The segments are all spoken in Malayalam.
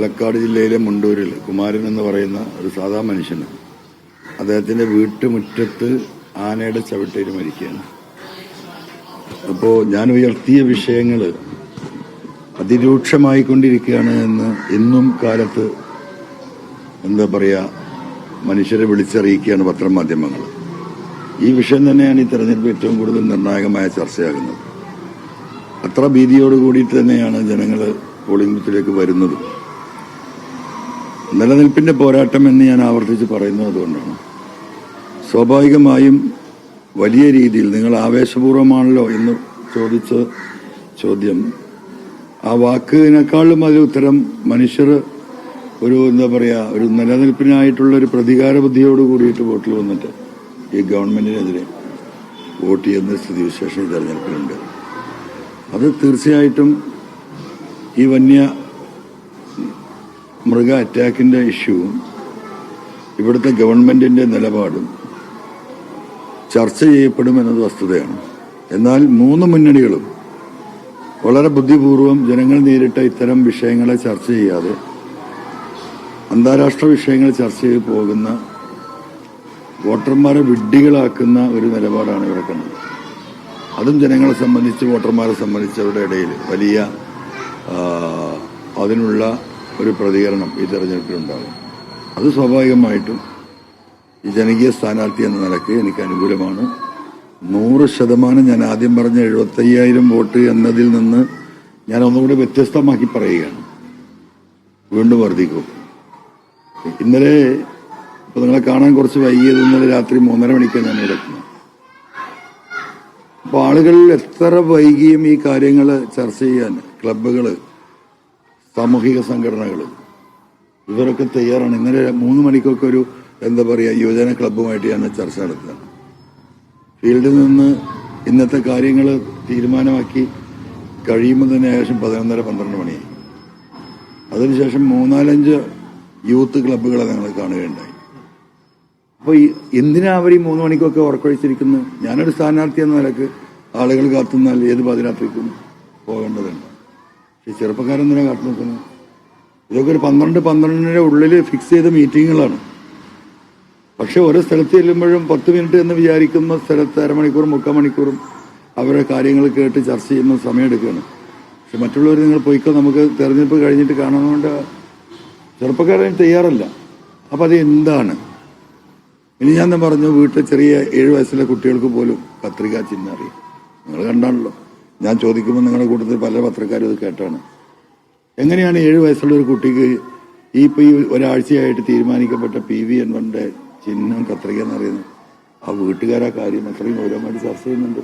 പാലക്കാട് ജില്ലയിലെ മുണ്ടൂരിൽ കുമാരൻ എന്ന് പറയുന്ന ഒരു സാധാ മനുഷ്യന് അദ്ദേഹത്തിന്റെ വീട്ടുമുറ്റത്ത് ആനയുടെ ചവിട്ടയിൽ മരിക്കുകയാണ്. അപ്പോൾ ഞാൻ ഉയർത്തിയ വിഷയങ്ങൾ അതിരൂക്ഷമായിക്കൊണ്ടിരിക്കുകയാണ് എന്ന് ഇന്നും കാലത്ത് എന്താ പറയുക മനുഷ്യരെ വിളിച്ചറിയിക്കുകയാണ് പത്രമാധ്യമങ്ങൾ ഈ വിഷയം തന്നെയാണ് ഈ തെരഞ്ഞെടുപ്പ് ഏറ്റവും കൂടുതൽ നിർണായകമായ ചർച്ചയാകുന്നത്. അത്ര ഭീതിയോട് തന്നെയാണ് ജനങ്ങൾ പോളിംഗ് ബൂത്തിലേക്ക് വരുന്നത്. നിലനിൽപ്പിന്റെ പോരാട്ടം എന്ന് ഞാൻ ആവർത്തിച്ച് പറയുന്നത് അതുകൊണ്ടാണ്. സ്വാഭാവികമായും വലിയ രീതിയിൽ നിങ്ങൾ ആവേശപൂർവമാണല്ലോ എന്ന് ചോദിച്ച ചോദ്യം. ആ വാക്കിനേക്കാളും അതിൽ ഉത്തരം മനുഷ്യർ ഒരു എന്താ പറയുക ഒരു നിലനിൽപ്പിനായിട്ടുള്ള ഒരു പ്രതികാര ബുദ്ധിയോട് കൂടിയിട്ട് വോട്ടിൽ വന്നിട്ട് ഈ ഗവൺമെന്റിനെതിരെ വോട്ട് ചെയ്യുന്ന സ്ഥിതിവിശേഷം ഈ തെരഞ്ഞെടുപ്പിലുണ്ട്. അത് തീർച്ചയായിട്ടും ഈ വന്യ മൃഗ അറ്റാക്കിന്റെ ഇഷ്യൂവും ഇവിടുത്തെ ഗവൺമെന്റിന്റെ നിലപാടും ചർച്ച ചെയ്യപ്പെടുമെന്നത് വസ്തുതയാണ്. എന്നാൽ മൂന്ന് മുന്നണികളും വളരെ ബുദ്ധിപൂർവം ജനങ്ങൾ നേരിട്ട ഇത്തരം വിഷയങ്ങളെ ചർച്ച ചെയ്യാതെ അന്താരാഷ്ട്ര വിഷയങ്ങൾ ചർച്ച ചെയ്ത് പോകുന്ന വോട്ടർമാരെ വിഡ്ഢികളാക്കുന്ന ഒരു നിലപാടാണ് ഇവിടെ കണ്ടത്. അതും ജനങ്ങളെ സംബന്ധിച്ച് വോട്ടർമാരെ സംബന്ധിച്ച് അവരുടെ ഇടയിൽ വലിയ അതിനുള്ള ഒരു പ്രതികരണം ഈ തെരഞ്ഞെടുപ്പിലുണ്ടാകും അത് സ്വാഭാവികമായിട്ടും ഈ ജനകീയ സ്ഥാനാർത്ഥി എന്ന നിലയ്ക്ക് എനിക്ക് അനുകൂലമാണ്. നൂറ് ശതമാനം ഞാൻ ആദ്യം പറഞ്ഞ എഴുപത്തയ്യായിരം വോട്ട് എന്നതിൽ നിന്ന് ഞാൻ ഒന്നുകൂടി വ്യത്യസ്തമാക്കി പറയുകയാണ്. വീണ്ടും വർദ്ധിക്കും. ഇന്നലെ ഇപ്പൊ നിങ്ങളെ കാണാൻ കുറച്ച് വൈകിയത് ഇന്നലെ രാത്രി മൂന്നര മണിക്ക് ഞാൻ ഇവിടെ എത്തുന്നത്. അപ്പൊ ആളുകൾ എത്ര വൈകിയും ഈ കാര്യങ്ങൾ ചർച്ച ചെയ്യാൻ ക്ലബുകൾ സാമൂഹിക സംഘടനകൾ ഇവരൊക്കെ തയ്യാറാണ്. ഇന്നലെ മൂന്ന് മണിക്കൊക്കെ ഒരു എന്താ പറയുക യുവജന ക്ലബ്ബുമായിട്ട് ഞാൻ ചർച്ച നടത്തുകയാണ്. ഫീൽഡിൽ നിന്ന് ഇന്നത്തെ കാര്യങ്ങൾ തീരുമാനമാക്കി കഴിയുമ്പോൾ തന്നെ ഏകദേശം പതിനൊന്നര പന്ത്രണ്ട് മണി. അതിനുശേഷം മൂന്നാലഞ്ച് യൂത്ത് ക്ലബ്ബുകളെ ഞങ്ങൾ കാണുകയുണ്ടായി. അപ്പോൾ ഈ എന്തിനാ അവർ ഈ മൂന്ന് മണിക്കൊക്കെ ഉറക്കൊഴിച്ചിരിക്കുന്നത് ഞാനൊരു സ്ഥാനാർത്ഥി എന്ന നിലയ്ക്ക് ആളുകൾ കാത്തുന്നാൽ ഏത് പാതിരാത്രിക്കും പോകേണ്ടതുണ്ട്. പക്ഷെ ചെറുപ്പക്കാരെന്തിനാ കാട്ടു നിൽക്കുന്നത്? ഇതൊക്കെ ഒരു പന്ത്രണ്ട് പന്ത്രണ്ടിന്റെ ഉള്ളിൽ ഫിക്സ് ചെയ്ത മീറ്റിങ്ങുകളാണ് പക്ഷെ ഓരോ സ്ഥലത്ത് ചെല്ലുമ്പോഴും പത്ത് മിനിറ്റ് എന്ന് വിചാരിക്കുന്ന സ്ഥലത്ത് അരമണിക്കൂറും മുക്കാൽ മണിക്കൂറും അവരുടെ കാര്യങ്ങൾ കേട്ട് ചർച്ച ചെയ്യുന്ന സമയമെടുക്കുകയാണ് പക്ഷെ മറ്റുള്ളവർ നിങ്ങൾ പോയിക്കോ നമുക്ക് തെരഞ്ഞെടുപ്പ് കഴിഞ്ഞിട്ട് കാണുന്നതുകൊണ്ട് ചെറുപ്പക്കാരൻ തയ്യാറല്ല. അപ്പം അത് എന്താണ്? ഇനി ഞാൻ തന്നെ പറഞ്ഞു വീട്ടിൽ ചെറിയ ഏഴ് വയസ്സിലെ കുട്ടികൾക്ക് പോലും പത്രിക ചിഹ്നം അറിയാം. നിങ്ങൾ കണ്ടാണല്ലോ. ഞാൻ ചോദിക്കുമ്പോൾ നിങ്ങളുടെ കൂട്ടത്തിൽ പല പത്രക്കാരും ഇത് കേട്ടാണ്. എങ്ങനെയാണ് ഏഴ് വയസ്സുള്ള ഒരു കുട്ടിക്ക് ഈ ഇപ്പോൾ ഈ ഒരാഴ്ചയായിട്ട് തീരുമാനിക്കപ്പെട്ട പി വി എൻവന്റെ ചിഹ്നം കത്രിക എന്നറിയുന്നത് ആ വീട്ടുകാരാ കാര്യം. അത്രയും ഗൗരവമായിട്ട് ചർച്ച ചെയ്യുന്നുണ്ട്.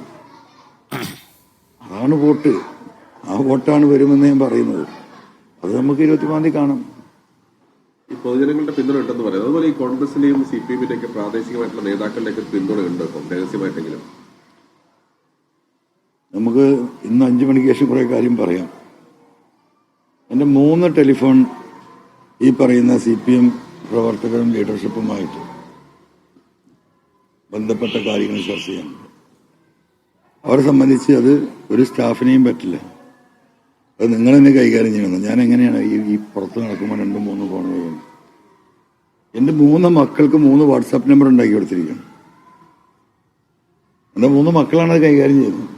അതാണ് വോട്ട്. ആ വോട്ടാണ് വരുമെന്ന് ഞാൻ പറയുന്നത്. അത് നമുക്ക് ഇരുപത്തിമൂന്നാം തീയതി കാണാം. ഈ പൊതുജനങ്ങളുടെ പിന്തുണ ഉണ്ടെന്ന് പറയുന്നത്. അതുപോലെ ഈ കോൺഗ്രസിന്റെയും സി പി എമ്മിന്റെ ഒക്കെ പ്രാദേശികമായിട്ടുള്ള നേതാക്കളുടെയൊക്കെ പിന്തുണ ഉണ്ട് രഹസ്യമായിട്ടെങ്കിലും നമുക്ക് ഇന്ന് അഞ്ച് മണിക്ക് ശേഷം കുറേ കാര്യം പറയാം. എന്റെ മൂന്ന് ടെലിഫോൺ ഈ പറയുന്ന സി പി എം പ്രവർത്തകരും ലീഡർഷിപ്പുമായിട്ട് ബന്ധപ്പെട്ട കാര്യങ്ങൾ ചർച്ച ചെയ്യാനുണ്ട് അവരെ സംബന്ധിച്ച് അത് ഒരു സ്റ്റാഫിനെയും പറ്റില്ല. അത് നിങ്ങൾ തന്നെ കൈകാര്യം ചെയ്യണം. ഞാൻ എങ്ങനെയാണ് ഈ ഈ പുറത്ത് നടക്കുമ്പോൾ രണ്ടും മൂന്ന് ഫോൺ ചെയ്യുന്നത്? എന്റെ മൂന്ന് മക്കൾക്ക് മൂന്ന് വാട്സാപ്പ് നമ്പർ ഉണ്ടാക്കി കൊടുത്തിരിക്കുകയാണ്. എന്റെ മൂന്ന് മക്കളാണ് അത് കൈകാര്യം ചെയ്യുന്നത്.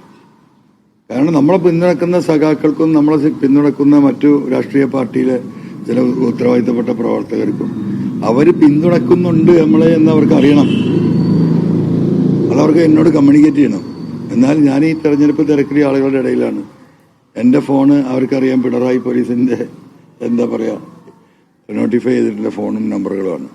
കാരണം നമ്മളെ പിന്തുണക്കുന്ന സഖാക്കൾക്കും നമ്മളെ പിന്തുണക്കുന്ന മറ്റു രാഷ്ട്രീയ പാർട്ടിയിലെ ചില ഉത്തരവാദിത്തപ്പെട്ട പ്രവർത്തകർക്കും അവർ പിന്തുണക്കുന്നുണ്ട് നമ്മളെ എന്ന് അവർക്ക് അറിയണം. അതവർക്ക് എന്നോട് കമ്മ്യൂണിക്കേറ്റ് ചെയ്യണം. എന്നാൽ ഞാൻ ഈ തെരഞ്ഞെടുപ്പ് തിരക്കിലെ ആളുകളുടെ ഇടയിലാണ്. എന്റെ ഫോണ് അവർക്കറിയാം പിണറായി പോലീസിന്റെ എന്താ പറയുക നോട്ടിഫൈ ചെയ്തിട്ടുള്ള ഫോണും നമ്പറുകളുമാണ്